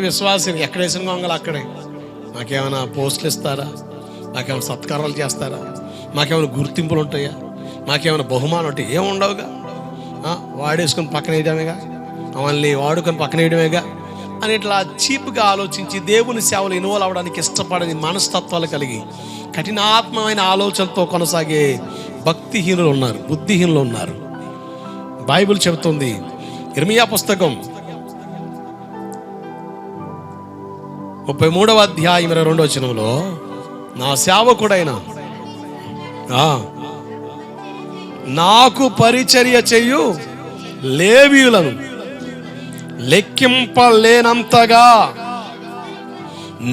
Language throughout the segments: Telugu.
విశ్వాసం ఎక్కడ వేసిన గొంగలు అక్కడే. మాకేమైనా పోస్టులు ఇస్తారా? మాకేమైనా సత్కారాలు చేస్తారా? మాకేమైనా గుర్తింపులు ఉంటాయా? మాకేమైనా బహుమానం ఉంటాయి ఏముండవుగా వాడేసుకొని పక్కన వేయడమేగా? మమ్మల్ని వాడుకొని పక్కన వేయడమేగా? అని ఇట్లా చీప్గా ఆలోచించి దేవుని సేవలు ఇన్వాల్వ్ అవ్వడానికి ఇష్టపడని మనస్తత్వాలు కలిగి కఠినాత్మమైన ఆలోచనతో కొనసాగే భక్తిహీనులు ఉన్నారు బుద్ధిహీనులు ఉన్నారు. బైబిల్ చెబుతుంది ఇర్మియా పుస్తకం ముప్పై మూడవ అధ్యాయం ఇరవై రెండవ వచనంలో నా సేవకుడైన నాకు పరిచర్య చెయ్యు లేవీయులను లెక్కింపలేనంతగా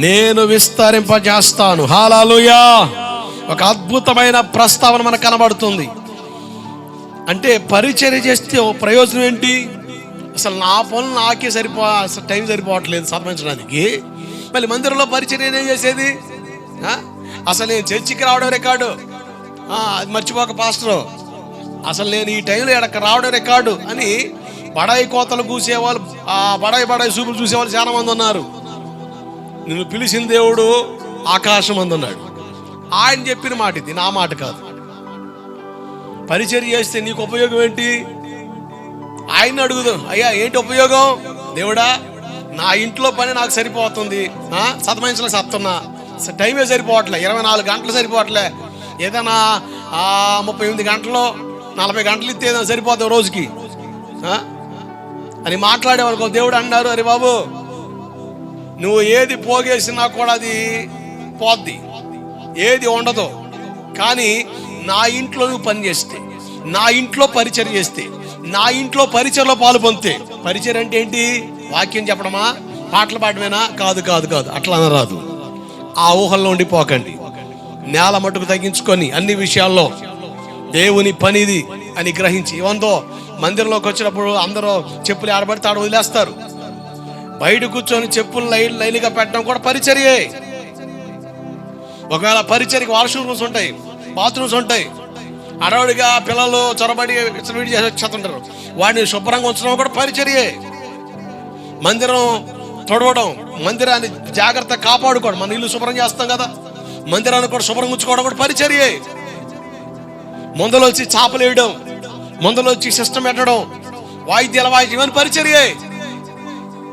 నేను విస్తరింపజేస్తాను. హాలాలుయా ఒక అద్భుతమైన ప్రస్తావన మనకు కనబడుతుంది. అంటే పరిచర్య చేస్తే ఓ ప్రయోజనం ఏంటి? అసలు నా పనులు నాకే సరిపో అసలు టైం సరిపోవట్లేదు సత్మించడానికి మళ్ళీ మందిరంలో పరిచయం ఏం చేసేది? అసలు నేను చర్చికి రావడం రికార్డు అది మర్చిపోక పాస్టరు. అసలు నేను ఈ టైంలో ఎక్కడ రావడం రికార్డు అని బడాయి కోతలు కూసేవాళ్ళు ఆ బడాయి బడాయి చూపులు చూసేవాళ్ళు చాలా మంది ఉన్నారు. నిన్ను పిలిచిన దేవుడు ఆకాశం అందున్నాడు ఆయన చెప్పిన మాట ఇది నా మాట కాదు. పరిచర్య చేస్తే నీకు ఉపయోగం ఏంటి? ఆయన అడుగుదాం. అయ్యా ఏంటి ఉపయోగం? దేవుడా నా ఇంట్లో పని నాకు సరిపోతుంది. ఆ, సతమనిషిలో సత్తున్నా టైమే సరిపోవట్లే. ఇరవై నాలుగు గంటలు సరిపోవట్లే. ఏదైనా ముప్పై ఎనిమిది గంటలు నలభై గంటలు ఇస్తే ఏదైనా సరిపోతావు రోజుకి. అని మాట్లాడేవాళ్ళకు దేవుడు అన్నారు అరే బాబు నువ్వు ఏది పోగేసినా కూడా అది పోద్ది. ఏది ఉండదు. కానీ నా ఇంట్లో నువ్వు పని చేస్తే నా ఇంట్లో పరిచయం చేస్తే నా ఇంట్లో పరిచయలో పాలు పొందితే పరిచయం అంటే ఏంటి? వాక్యం చెప్పడమా? పాటలు పాడమేనా? కాదు కాదు కాదు. అట్లా అనరాదు. ఆ ఊహల్లో ఉండిపోకండి. నేల మట్టుకు తగ్గించుకొని అన్ని విషయాల్లో దేవుని పనిది అని గ్రహించి ఇవంతో మందిరంలోకి వచ్చినప్పుడు అందరూ చెప్పులు ఆడబడితే ఆడ వదిలేస్తారు. బయట కూర్చొని చెప్పులు లైన్ లైన్గా పెట్టడం కూడా పరిచర్యే. ఒకవేళ పరిచర్యకి వాష్రూమ్స్ ఉంటాయి బాత్రూమ్స్ ఉంటాయి అడవుడిగా పిల్లలు చొరబడి విచ్చలవిడి చేసి వచ్చేస్తుంటారు వాడిని శుభ్రంగా ఉంచడం కూడా పరిచర్యే. మందిరం తొడవడం మందిరాన్ని జాగ్రత్త కాపాడుకోవడం. మన ఇల్లు శుభ్రం చేస్తాం కదా. మందిరాన్ని కూడా శుభ్రం ఉంచుకోవడం కూడా పరిచర్యే. ముందలోచి వచ్చి చాపలు వేయడం ముందలోచి వచ్చి సిస్టమ్ పెట్టడం వాయిద్యాల వాయిద్యం అని పరిచర్యే.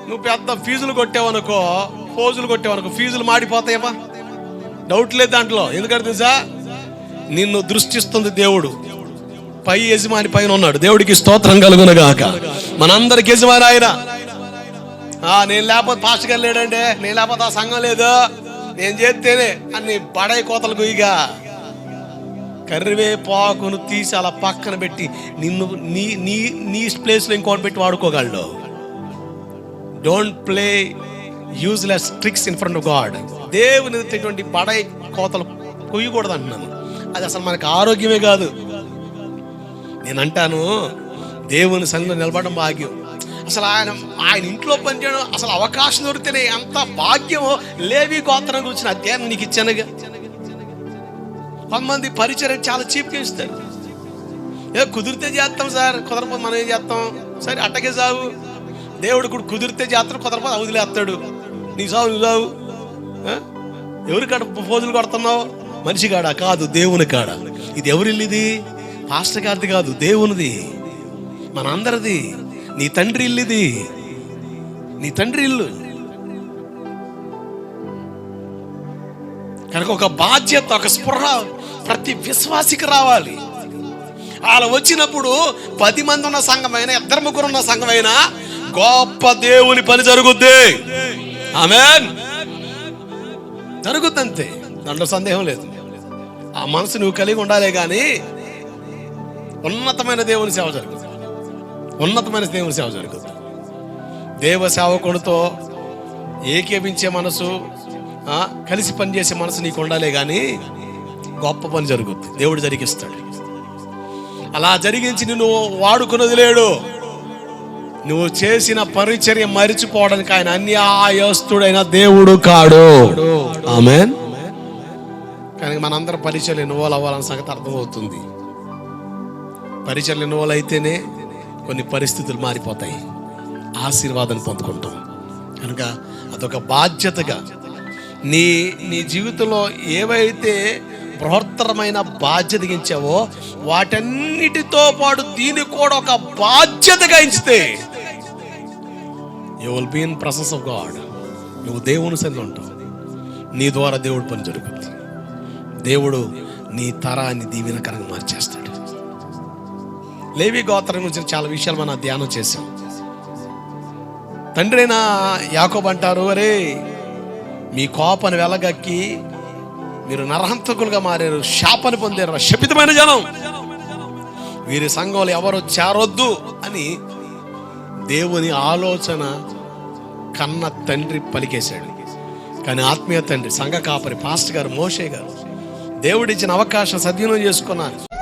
నువ్వు పెద్ద ఫీజులు కొట్టావనుకో ఫోజులు కొట్టావనుకో ఫీజులు మాడిపోతాయమ్మా డౌట్ లేదు దాంట్లో. ఎందుకంటే తెలుసా? నిన్ను దృష్టిస్తుంది దేవుడు. పై యజమాని పైన ఉన్నాడు. దేవుడికి స్తోత్రం కలుగునగాక. మనందరికి యజమాని ఆయన. నేను లేకపోతే పాస్టర్ గారు లేడంటే నేను లేకపోతే ఆ సంఘం లేదు. నేను చేస్తేనే అన్ని బడాయి కోతలు గుయ్యిగా కరివేపాకును తీసి అలా పక్కన పెట్టి నిన్ను నీ నీ నీ ప్లేస్లో ఇంకోటి పెట్టి వాడుకోగలడు. Don't play useless tricks in front of God దేవుని ఎత్తేటువంటి బడాయి కోతలు కొయ్యకూడదు అంటున్నాను. అది అసలు మనకు ఆరోగ్యమే కాదు. నేను అంటాను దేవుని సంఘం నిలబడడం భాగ్యం. అసలు ఆయన ఆయన ఇంట్లో పనిచేయడం అసలు అవకాశం దొరికితేనే ఎంత భాగ్యమో లేవి గోత్రం గురించి అధ్యాయం నీకు ఇచ్చానుగా. కొంతమంది పరిచయం చాలా చీప్గా ఇస్తారు. ఏ కుదిరితే చేస్తాం సార్ కుదరపోతే మనం ఏం చేస్తాం? సరే అట్టకే సాగు దేవుడు కూడా కుదిరితే చేస్తాడు కుదరపోతే వదిలేస్తాడు. నీ సావు నువ్వు సావు. ఎవరి కాడ పోజులు కొడుతున్నావు? మనిషి కాడ? కాదు దేవుని కాడ. ఇది ఎవరిల్లిది? పాస్టర్ గారిది కాదు దేవునిది. మనందరిది. నీ తండ్రి ఇల్లు ఇది. నీ తండ్రి ఇల్లు. కనుక ఒక బాధ్యత ఒక స్పృహ ప్రతి విశ్వాసికి రావాలి. అలా వచ్చినప్పుడు పది మంది ఉన్న సంఘమైనా ఇద్దరు ముగ్గురు ఉన్న సంఘమైనా గొప్ప దేవుని పని జరుగుద్ది. ఆమె జరుగుద్ది అంతే దాంట్లో సందేహం లేదు. ఆ మనసు నువ్వు కలిగి ఉండాలే కానీ ఉన్నతమైన దేవుని సేవ జరుగుతుంది ఉన్నతమైన దేవుని సేవ జరుగుతుంది. దేవ సేవకుడితో ఏకేపించే మనసు కలిసి పనిచేసే మనసు నీకు ఉండాలే కానీ గొప్ప పని జరుగుద్ది. దేవుడు జరిగిస్తాడు. అలా జరిగించి నిన్ను వాడుకున్నది లేడు. నువ్వు చేసిన పరిచర్య మరిచిపోవడానికి ఆయన అన్యాయస్తుడైన దేవుడు కాడు. ఆమెన్. కానీ మనందరం పరిచయలు ఇన్వాల్వ్ అవ్వాలన్న సంగతి అర్థమవుతుంది. పరిచయలు ఇన్వాల్వ్ అయితేనే కొన్ని పరిస్థితులు మారిపోతాయి. ఆశీర్వాదం పొందుకుంటాం. కనుక అదొక బాధ్యతగా నీ నీ జీవితంలో ఏవైతే బృహత్తరమైన బాధ్యత ఇచ్చావో వాటన్నిటితో పాటు దీన్ని కూడా ఒక బాధ్యతగా ఇస్తే you will be in presence of God నువ్వు దేవుని సంది ఉంటావు. నీ ద్వారా దేవుడు పని జరుగుతుంది. దేవుడు నీ తరాన్ని దీవెనకరంగా మార్చేస్తాడు. లేవి గోత్రం గురించి చాలా విషయాలు మనం ధ్యానం చేసాం తండ్రి అయినా అంటారు అరే మీ కోపను వెలగక్కి మీరు నరహంతకులుగా మారారు శాపను పొందారు శపితమైన జనం. వీరి సంఘంలో ఎవరు చేరొద్దు అని దేవుని ఆలోచన కన్న తండ్రి పలికేశాడు. కానీ ఆత్మీయ తండ్రి సంఘ కాపరి పాస్ట్ గారు మోషే గారు దేవుడిచ్చిన అవకాశం సద్వినియోగం చేసుకున్నారు.